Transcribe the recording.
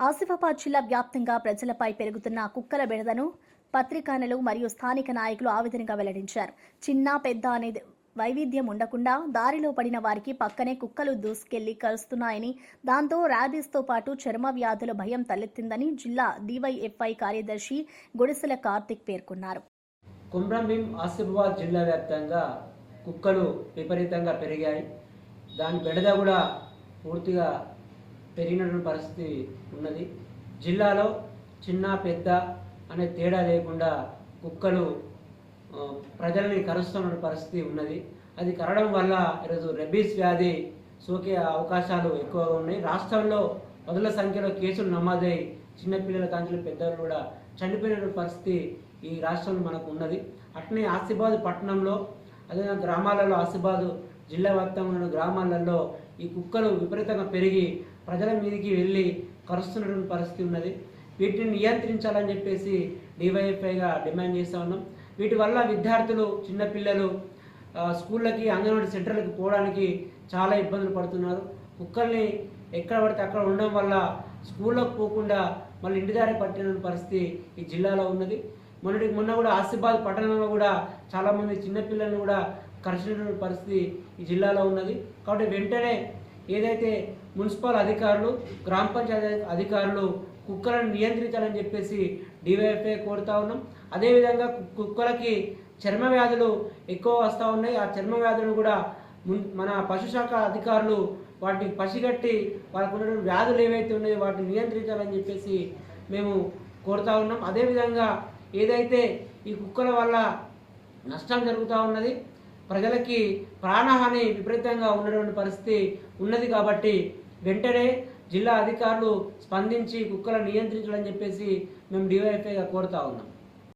ఆసిఫాబాద్ జిల్లా వ్యాప్తంగా ప్రజలపై పెరుగుతున్న కుక్కల బెడదను పత్రికానులు మరియు స్థానిక నాయకులు ఆవేదనగా వెల్లడించారు. చిన్న పెద్ద అనేది వైవిధ్యం ఉండకుండా దారిలో పడిన వారికి పక్కనే కుక్కలు దూసుకెళ్ళి కలుస్తున్నాయని దాంతో ర్యాబీస్తో పాటు చర్మ వ్యాధుల భయం తలెత్తిందని జిల్లా డివైఎఫ్ఐ కార్యదర్శి గుడిసెల కార్తిక్ పేర్కొన్నారు. కుమ్రంభీం ఆసిఫాబాద్ జిల్లా వ్యాప్తంగా కుక్కలు విపరీతంగా పెరిగాయి. దాని బెడద కూడా పూర్తిగా పెరిగినటువంటి పరిస్థితి ఉన్నది. జిల్లాలో చిన్న పెద్ద అనే తేడా లేకుండా కుక్కలు ప్రజల్ని కరుస్తున్న పరిస్థితి ఉన్నది. అది కరడం వల్ల ఈరోజు రెబీస్ వ్యాధి సోకే అవకాశాలు ఎక్కువగా ఉన్నాయి. రాష్ట్రంలో పదుల సంఖ్యలో కేసులు నమోదై చిన్నపిల్లల కాంచెలు పెద్దలు కూడా చనిపోయిన పరిస్థితి ఈ రాష్ట్రంలో మనకు ఉన్నది. అట్నే ఆసిఫాబాద్ పట్టణంలో అదే గ్రామాలలో ఆసిఫాబాద్ జిల్లా వ్యాప్తంగా ఉన్న గ్రామాలలో ఈ కుక్కలు విపరీతంగా పెరిగి ప్రజల మీదకి వెళ్ళి కరుస్తున్నటువంటి పరిస్థితి ఉన్నది. వీటిని నియంత్రించాలని చెప్పేసి డివైఎఫ్ఐగా డిమాండ్ చేస్తూ ఉన్నాం. వీటి వల్ల విద్యార్థులు చిన్నపిల్లలు స్కూళ్ళకి అంగన్వాడీ సెంటర్లకు పోవడానికి చాలా ఇబ్బందులు పడుతున్నారు. కుక్కల్ని ఎక్కడ పడితే అక్కడ ఉండడం వల్ల స్కూల్లోకి పోకుండా మళ్ళీ ఇంటి దారి పట్టిన పరిస్థితి ఈ జిల్లాలో ఉన్నది. మొన్నటి మొన్న కూడా ఆసిఫాబాద్ పట్టణంలో కూడా చాలామంది చిన్నపిల్లల్ని కూడా కరిచినటువంటి పరిస్థితి ఈ జిల్లాలో ఉన్నది. కాబట్టి వెంటనే ఏదైతే మున్సిపల్ అధికారులు గ్రామ పంచాయతీ అధికారులు కుక్కలను నియంత్రించాలని చెప్పేసి డివైఎఫ్ఐ కోరుతా ఉన్నాం. అదేవిధంగా కుక్కలకి చర్మ వ్యాధులు ఎక్కువ వస్తూ ఉన్నాయి. ఆ చర్మ వ్యాధులను కూడా మన పశుశాఖ అధికారులు వాటిని పసిగట్టి వాళ్ళకు ఉన్నటువంటి వ్యాధులు ఏవైతే ఉన్నాయో వాటిని నియంత్రించాలని చెప్పేసి మేము కోరుతా ఉన్నాం. అదేవిధంగా ఏదైతే ఈ కుక్కల వల్ల నష్టం జరుగుతూ ఉన్నది ప్రజలకి ప్రాణహాని విపరీతంగా ఉన్నటువంటి పరిస్థితి ఉన్నది కాబట్టి వెంటనే జిల్లా అధికారులు స్పందించి కుక్కలను నియంత్రించాలని చెప్పేసి మేము డివైఎఫ్ఐగా కోరుతా ఉన్నాం.